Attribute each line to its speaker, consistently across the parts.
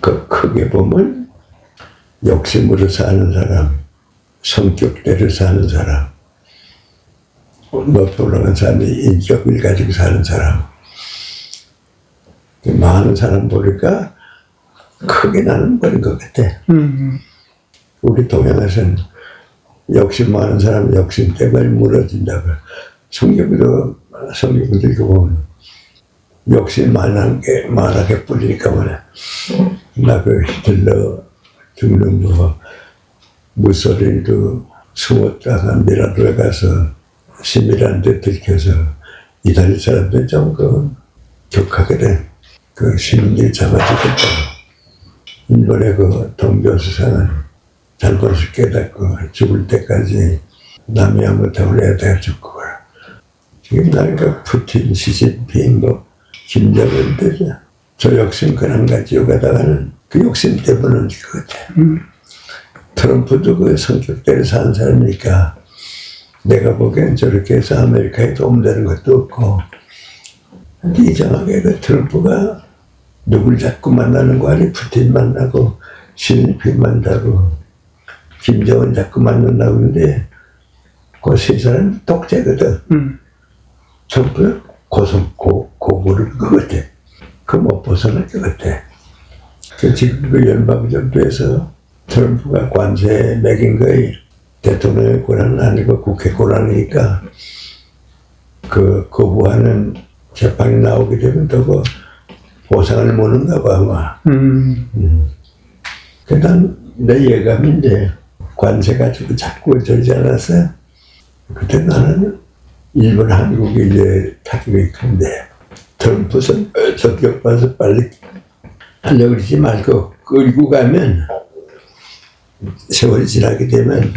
Speaker 1: 그 크게 보면 욕심으로 사는 사람, 성격대로 사는 사람, 높이 올라간 사람이 인격을 가지고 사는 사람. 그 많은 사람 보니까 크게 나는 버린 것 같아.
Speaker 2: 음,
Speaker 1: 우리 동양에서는 욕심 많은 사람 욕심 때문에 무너진다고. 성경도 성경도 보면 욕심 많은 게 많하게 뿌리니까 뭐냐. 나그 히틀러 죽는 거 무소리도 숨었다가 미라도에 가서 시민한테 들켜서 이탈리 사람들 좀그 격하거든. 그 시민들이 잡아주겠다. 일본의 그 동교수상은 잘못을 깨닫고 죽을 때까지 남이 한번더 해야 돼 죽고. 지금 나니까 푸틴, 시진핑, 뭐 김정은 되죠. 저 욕심 그냥 가지고 가다가는 그 욕심 때문에 것 같아. 트럼프도 그 성격대로 사는 사람이니까 내가 보기엔 저렇게 해서 아메리카에 도움되는 것도 없고 근데 이상하게 그 트럼프가 누굴 자꾸 만나는 거 아니 푸틴 만나고 시진핑 만나고 김정은 자꾸 만난다고 하는데 그 세 사람 독재거든.
Speaker 2: 음,
Speaker 1: 전부 고성 고 고구를 것 같아. 그 못 벗어날 것 같아. 그 지금 그 연방 정부에서 트럼프가 관세 매긴 거이 대통령의 권한은 아니고 국회 권한이니까 그 거부하는 재판이 나오게 되면 또그 보상을 못는가 봐 아마.
Speaker 2: 음,
Speaker 1: 그난 내 예감인데 관세 가지고 자꾸 저러지 않았어요. 그때 나는 일본 한국이 이제 타격이 큰데 트럼프 선- 성격 봐서 빨리 하려고 그러지 말고 끌고 가면 세월이 지나게 되면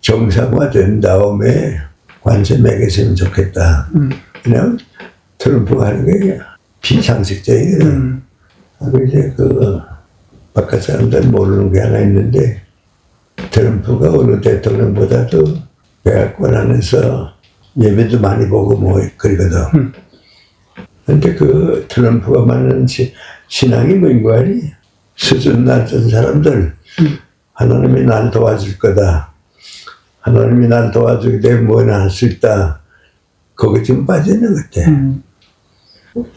Speaker 1: 정상화 된 다음에 관세 매겼으면 좋겠다.
Speaker 2: 음,
Speaker 1: 그냥 트럼프가 하는 게 비상식적이거든.
Speaker 2: 음,
Speaker 1: 그리고 이제 그 바깥 사람들 모르는 게 하나 있는데 트럼프가 어느 대통령보다도 백악관 안에서 예배도 많이 보고 뭐 그러거든.
Speaker 2: 음.
Speaker 1: 근데 그 트럼프가 말하는 시, 신앙이 뭔거 아니? 수준 낮은 사람들 하나님이 날 도와줄 거다. 하나님이 날 도와주게 되면 뭐나 할 수 있다. 거기 좀 빠져있는 것 같아.
Speaker 2: 음,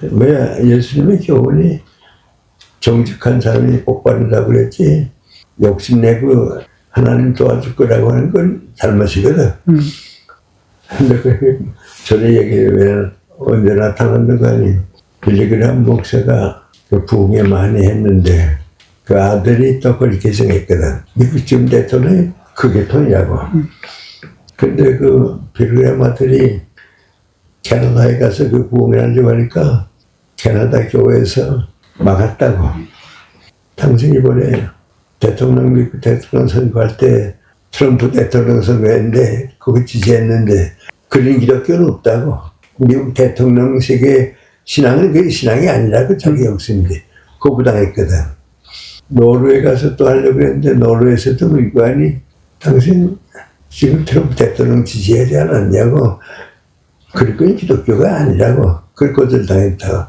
Speaker 1: 왜 예수님의 교훈이 정직한 사람이 복 받는다고 그랬지 욕심내고 하나님 도와줄 거라고 하는 건 잘못이거든.
Speaker 2: 음,
Speaker 1: 근데 그 저의 얘기를 왜 언제 나타났는 거 아니 빌리그람 목사가 그 부흥에 많이 했는데 그 아들이 또 그걸 개성했거든. 미국 지금 대통령이 그게 통이라고. 근데 그 빌리그람 아들이 캐나다에 가서 그 부흥을 하려고 하니까 캐나다 교회에서 막았다고. 당신이 이번에 대통령 미국 대통령 선거할 때 트럼프 대통령 선거했는데 그거 지지했는데 그런 기독교는 없다고. 미국 대통령식의 신앙은 그게 신앙이 아니라고 자기 욕심인데 거부당했거든. 노르웨이 가서 또 하려고 했는데 노르웨이에서도 물관이 당신 지금 트럼프 대통령 지지하지 않았냐고. 그리고 기독교가 아니라고. 그걸 거절당했다고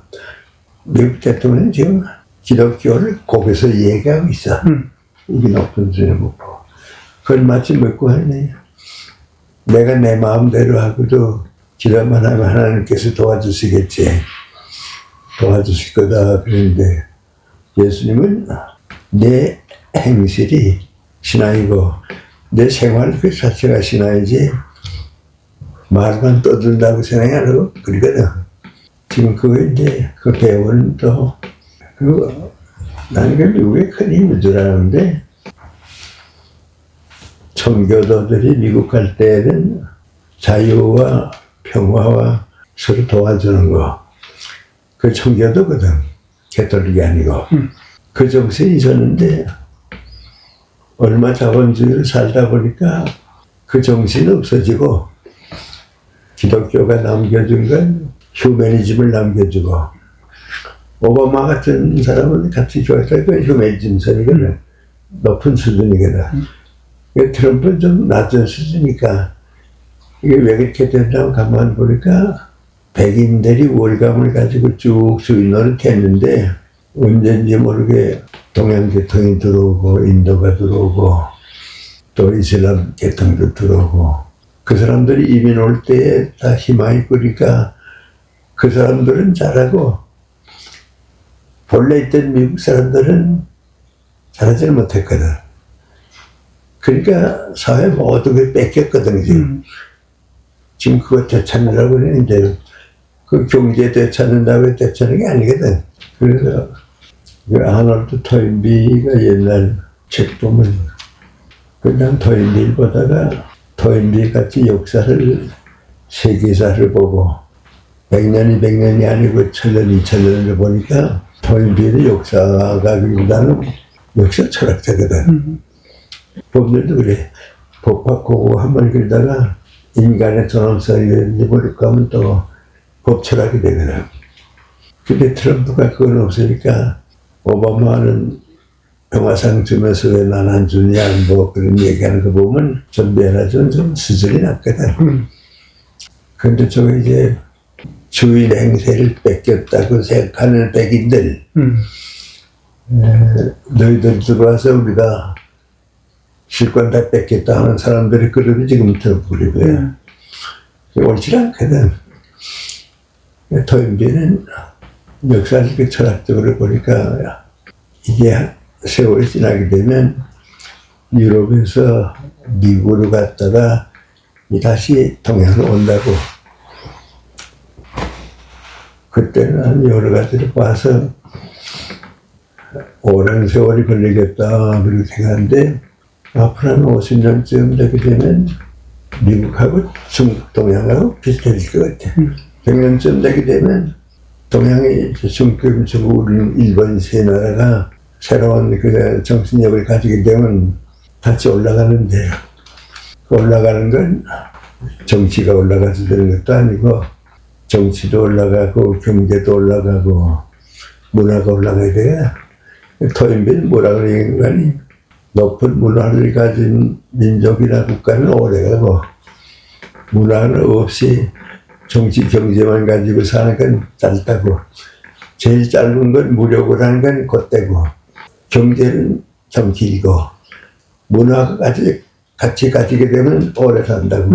Speaker 1: 미국 대통령은 지금 기독교를 거기서 얘기하고 있어.
Speaker 2: 음.
Speaker 1: 이게 높은 수준에 못 보고 그걸 마치 묻고 하네 내가 내 마음대로 하고도 기도만 하면 하나님께서 도와주시겠지 도와주실 거다 그랬는데 예수님은 내 행실이 신앙이고 내 생활 그 자체가 신앙이지 말만 떠든다고 생각이 안 하고 그러거든. 지금 그거 이제 그 배우는 또, 그, 나는 그 미국의 큰 힘인 줄 아는데, 청교도들이 미국 갈 때는 자유와 평화와 서로 도와주는 거. 그 청교도거든. 개톨릭이 아니고.
Speaker 2: 음.
Speaker 1: 그 정신이 있었는데, 얼마 자본주의를 살다 보니까 그 정신이 없어지고, 기독교가 남겨준 건 휴메니즘을 남겨주고 오바마 같은 사람은 같이 좋아했다 그 휴메니즘 선이거든 높은 수준이거든 그 트럼프는 좀 낮은 수준이니까 이게 왜 그렇게 된다고 가만 보니까 백인들이 월감을 가지고 쭉 수인노를 했는데 언제인지 모르게 동양 계통이 들어오고 인도가 들어오고 또 이슬람 계통도 들어오고 그 사람들이 이민 올 때에 다 희망이 꾸니까 그 사람들은 잘하고 본래 있던 미국 사람들은 잘하지 못했거든. 그러니까 사회 모든 걸 뺏겼거든 지금.
Speaker 2: 음.
Speaker 1: 지금 그거 되찾느라고 그러는데 그 경제 되찾는다고 되찾는 게 아니거든. 그래서 그 아놀드 토인비가 옛날 책 보면 그냥 토인비를 보다가 토인비 같이 역사를 세계사를 보고 백년이 백년이 아니고 천년 이천년을 보니까 토인비의 역사가 그보다는 역사 철학자거든.
Speaker 2: 음.
Speaker 1: 법률도 그래. 법학고 한번 그러다가 인간의 존엄성이 하면 또 법철학이 되거든. 근데 트럼프가 그건 없으니까 오바마는 평화상 주면서 왜 난 안 주냐 뭐 그런 얘기하는 거 보면 좀 미안하지만 좀 수준이 낮거든.
Speaker 2: 음.
Speaker 1: 근데 저 이제 주인 행세를 뺏겼다고 생각하는 백인들
Speaker 2: 음.
Speaker 1: 너희들 들어와서 우리가 실권 다 뺏겠다 하는 사람들이 그룹이 지금 들어버리고
Speaker 2: 네.
Speaker 1: 옳지 않거든. 토인비는 역사적 철학적으로 보니까 이게 세월이 지나게 되면 유럽에서 미국으로 갔다가 다시 동양으로 온다고. 그때는 여러 가지를 봐서 오랜 세월이 걸리겠다 그렇게 생각하는데 앞으로 한 50년쯤 되게 되면 미국하고 중국, 동양하고 비슷해질 것 같아. 100년쯤 되게 되면 동양이 중국, 중국, 일본 세 나라가 새로운 그 정신력을 가지게 되면 같이 올라가는데 그 올라가는 건 정치가 올라가서 되는 것도 아니고 정치도 올라가고 경제도 올라가고 문화가 올라가야 돼. 토인비는 뭐라 그러는 거니? 높은 문화를 가진 민족이나 국가는 오래가고 문화는 없이 정치 경제만 가지고 사는 건 짧다고. 제일 짧은 건 무력을 하는 건 곧대고. 경제는 좀 길고. 문화가 같이, 같이 가지게 되면 오래 산다고.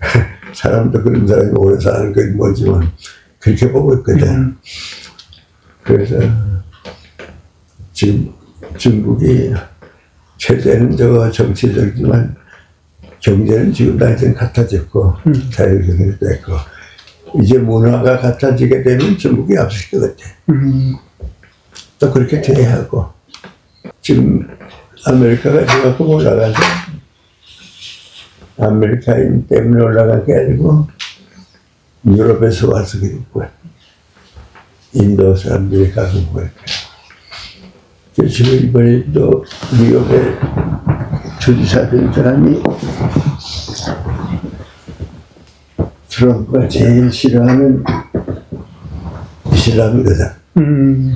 Speaker 1: 사람도 그런 사람이 오래 사는 건 뭐지만 그렇게 보고 있거든.
Speaker 2: 음.
Speaker 1: 그래서 지금 중국이 최대는 저거 정치적이지만 경제는 지금 당장 같아졌고
Speaker 2: 음.
Speaker 1: 자유경제도 됐고 이제 문화가 같아지게 되면 중국이 앞설 것 같아.
Speaker 2: 음.
Speaker 1: 또 그렇게 돼야 하고 지금 아메리카가 지금 올라가서 아메리카인 때문에 올라간 게 아니고 유럽에서 와서 그랬고 인도 사람들이 가고 그랬고 그래서 지금 이번에 또 뉴욕에 주지사 된 사람이 트럼프가 제일 싫어하는 이슬람이거든.
Speaker 2: 음.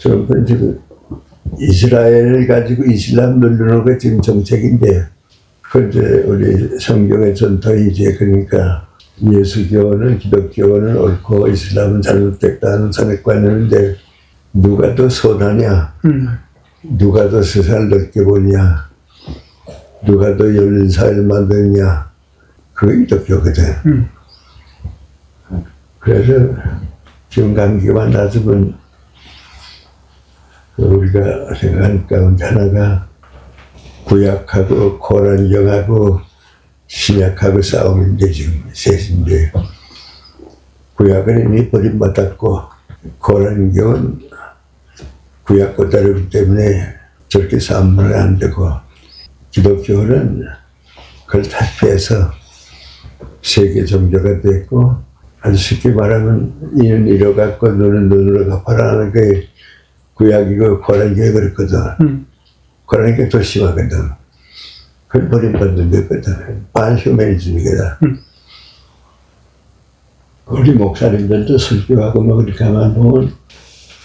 Speaker 1: 트럼프는 지금 이스라엘을 가지고 이슬람 게 지금 정책인데, 그런데 우리 성경의 전통이 이제 그러니까 예수교는 기독교는 옳고 이슬람은 잘못됐다는 선입관이었는데 누가 더 선하냐,
Speaker 2: 음.
Speaker 1: 누가 더 세상을 넓게 보냐, 누가 더 열린 사회를 만드냐, 그게 기독교거든.
Speaker 2: 음.
Speaker 1: 그래서 지금 감기만 그 우리가 생각하는 가운데 하나가 구약하고 고란경하고 신약하고 싸움인데 지금 셋인데 구약은 이미 버림받았고 고란경은 구약과 다르기 때문에 저렇게 싸움은 안 되고 기독교는 그걸 다 빼서 세계 종교가 됐고 아주 쉽게 말하면 이는 이로 갖고 눈은 눈으로 갚아라는 게 구약이고 고란경이 그랬거든.
Speaker 2: 음.
Speaker 1: 고란경이 더 심하거든. 그걸 버림받는 거거든. 반휴머니즘이거든.
Speaker 2: 음.
Speaker 1: 우리 목사님들도 설교하고 뭐 그렇게 하면 보면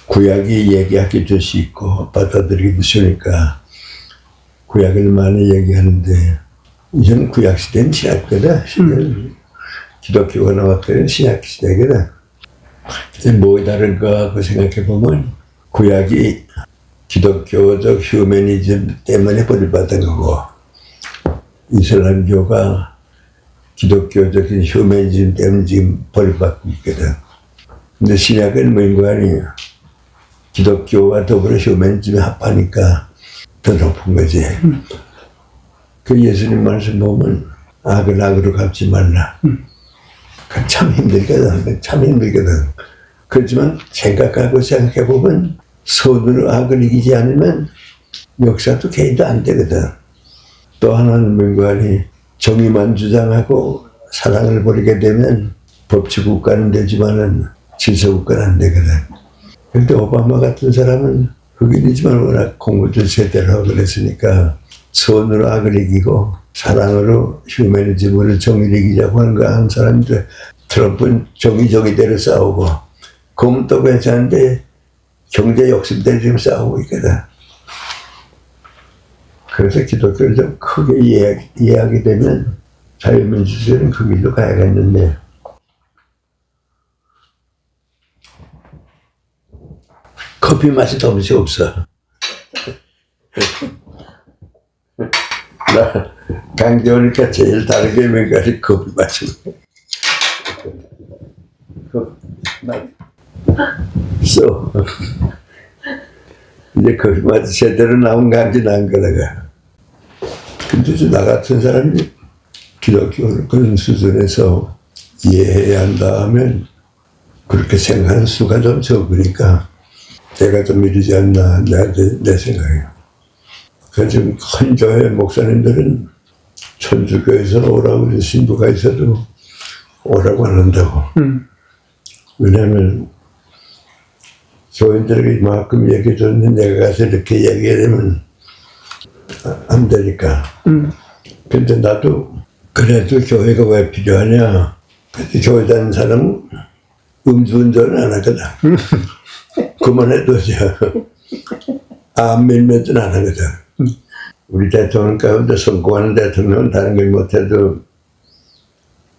Speaker 1: 구약이 얘기하기 좀 쉽고 받아들이기도 쉬우니까 구약을 많이 얘기하는데 이전 구약 시대는 신약거든. 시대는 기독교가 나왔더니 신약 시대거든. 근데 뭐 다른가 그 생각해 보면 구약이 기독교적 휴머니즘 때문에 버림받은 거고 이슬람교가 기독교적인 휴머니즘 때문에 지금 버림받고 있거든. 근데 신약은 뭔가니 기독교와 더불어 휴머니즘이 합하니까 더 높은 거지. 그 예수님 말씀 보면 악을 악으로 갚지 말라. 그참 힘들거든. 참 힘들거든. 그렇지만 생각하고 생각해 보면 손으로 악을 이기지 않으면 역사도 개인도 안 되거든. 또 하나는 뭔가니 정의만 주장하고 사랑을 버리게 되면 법치 국가는 되지만은 질서 국가는 안 되거든. 근데 오바마 같은 사람은 흑인이지만 워낙 공부도 제대로 하고 그랬으니까 손으로 악을 이기고 사랑으로 휴머니즘으로 정의를 이기자고 하는 거 한 사람인데 트럼프는 정의정의대로 싸우고 그건 또 괜찮은데 경제 욕심대로 지금 싸우고 있거든. 그래서 기독교를 좀 크게 이해, 이해하게 되면 자유민주주의는 그 길로 가야겠는데 커피 맛이 더없이 없어. 나 강제 오니까 제일 다르게 뭔가를 커피 마시고 써. 이제 커피 맛이 제대로 나온 감지 난 거다가. 근데 나 같은 사람이 기독교를 그런 수준에서 이해해야 한다 하면 그렇게 생각하는 수가 좀 적으니까 내가 좀 이르지 않나 내, 내, 내 생각이에요. 그래서 지금 큰 교회 목사님들은 천주교에서 오라고 그래서 신부가 있어도 오라고 안 한다고. 왜냐하면 교인들이 이만큼 얘기해 줬는데 내가 가서 이렇게 얘기하면 아- 안 되니까. 근데 나도 그래도 교회가 왜 필요하냐. 교회 다니는 사람은 음주운전은 안 하거든. 그만해도 돼. 안 밀면은 안 하거든. 우리 대통령 가운데 성공하는 대통령은 다른 걸 못해도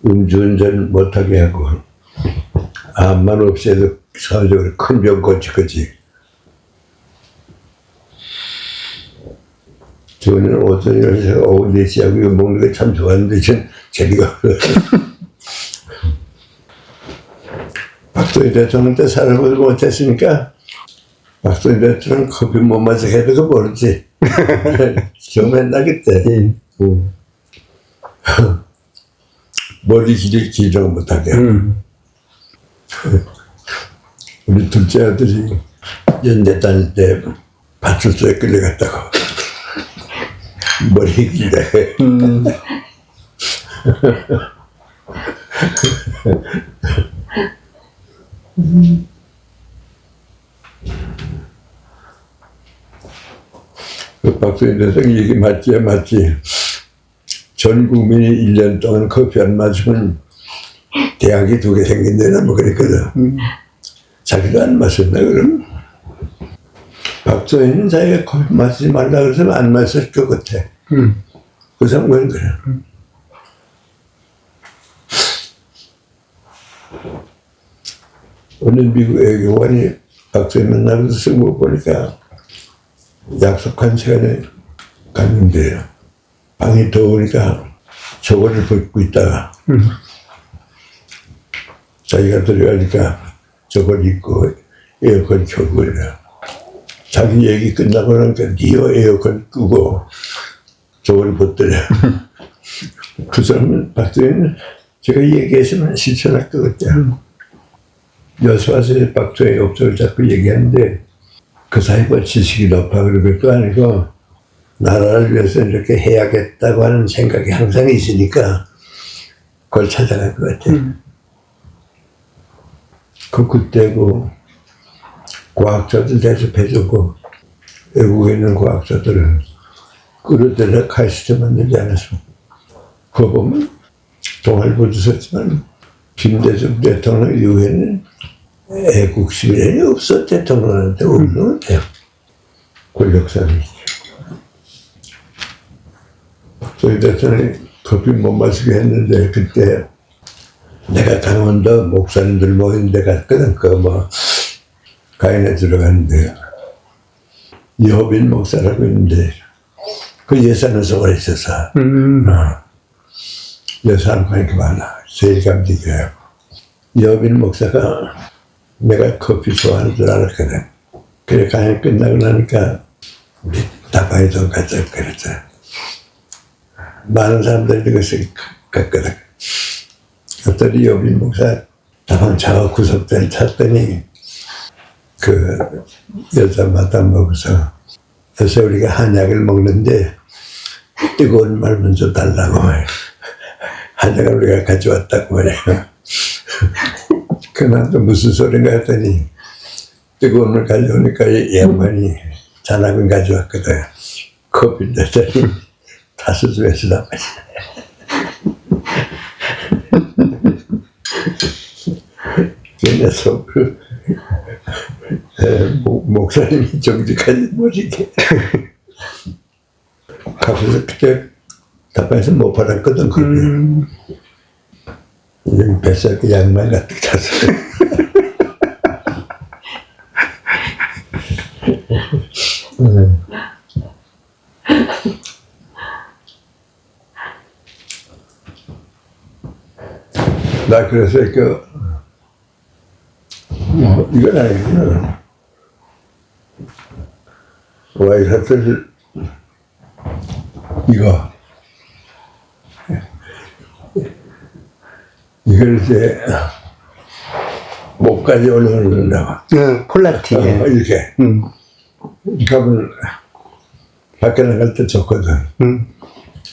Speaker 1: 음주운전 못하게 하고 암만 없애도 사회적으로 큰 병 고칠 거지. 저는 오전에 오후 4시하고 이거 먹는 거참 좋아하는데 전 재미가 없어요. 박도희 대통령 때 살아보지 못했으니까 박도희 대통령 커피 못 마셔 해도 그 모르지. 경험했나 그때. 응. 머리 길이 길어 못하게. 우리 둘째 아들이 연대 다닐 때 파출소에 끌려갔다고. 머리 길 다. 그 박수인 대통령 얘기 맞지 맞지. 전 국민이 1년 동안 커피 안 마시면 대학이 두 개 생긴다나 뭐 그랬거든. 자기도 안 마셨나 그럼? 박소희는 자기가 커피 마시지 말라 그래서 안 마실 것 같아. 그 사람은 그래. 오늘 미국 외교관이 박소희 만나면서 쓴거 보니까 약속한 시간에 갔는데 방이 더우니까 저거를 벗고 있다가 자기가 들어가니까 저걸 입고 에어컨 켜고 그래. 자기 얘기 끝나고 나니까 니어 에어컨 끄고 저걸 벗더래. 그 사람은 박도희는 제가 얘기했으면 실천할 것 같아요. 여수 와서 박도희 업적을 자꾸 얘기하는데 그 사이버 지식이 높아 그런 것도 아니고 나라를 위해서 이렇게 해야겠다고 하는 생각이 항상 있으니까 그걸 찾아갈 것 같아. 그 그때고 과학자들 대접해주고 외국에 있는 과학자들을 끌어들여 카이스트 만들지 않았어. 그거 보면 동아일보도 썼지만 김대중 대통령 이후에는 애국 시민이 없어 대통령한테 없는 것 같아요. 권력상이. 저희 대통령이 커피 못 마시게 했는데 그때 내가 강원도 목사님들 모인 데 갔거든. 그뭐 가인에 들어갔는데 여빈 목사라고 있는데 그 예산에서 오래 있어서
Speaker 2: 음,
Speaker 1: 어. 그렇게 많아. 제일 감지교회고. 여빈 목사가 내가 커피 좋아하는 줄 알았거든. 그래 강연 끝나고 나니까 우리 다바이도 가자 그랬잖아 많은 사람들이 그것을 갔거든. 그랬더니 여빈 목사 다방 차가 구석대를 찾더니 그 여자 마담 먹어서 그래서 우리가 한약을 먹는데 뜨거운 말 먼저 달라고 말이 야. 한약을 우리가 가져왔다고 말이야. 그난 또 무슨 소린가 했더니 뜨거운 물 가져오니까 이 양반이 잔악을 가져왔거든. 커피 냈더니 다섯 마시네. 그내 속으로 에, 목- 목사님이 정직하지 못이게 가서 그때 답변해서 못 받았거든 그걸
Speaker 2: 음,
Speaker 1: 음, 뱃살 그 양말 가득 찼어 음. 나 그래서 그 뭐, 이건 아니구나. 와이셔츠를 이거 이걸 이제 목까지 올라오는다고
Speaker 2: 어, 폴라티.
Speaker 1: 어, 이렇게
Speaker 2: 음,
Speaker 1: 그러면 밖에 나갈 때 좋거든
Speaker 2: 음,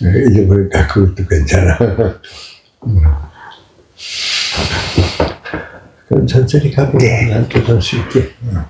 Speaker 1: 잊어버리니까 그것도 괜찮아 음. 그럼 천천히 가보고
Speaker 2: 네.
Speaker 1: 난또좀 쉽게 응.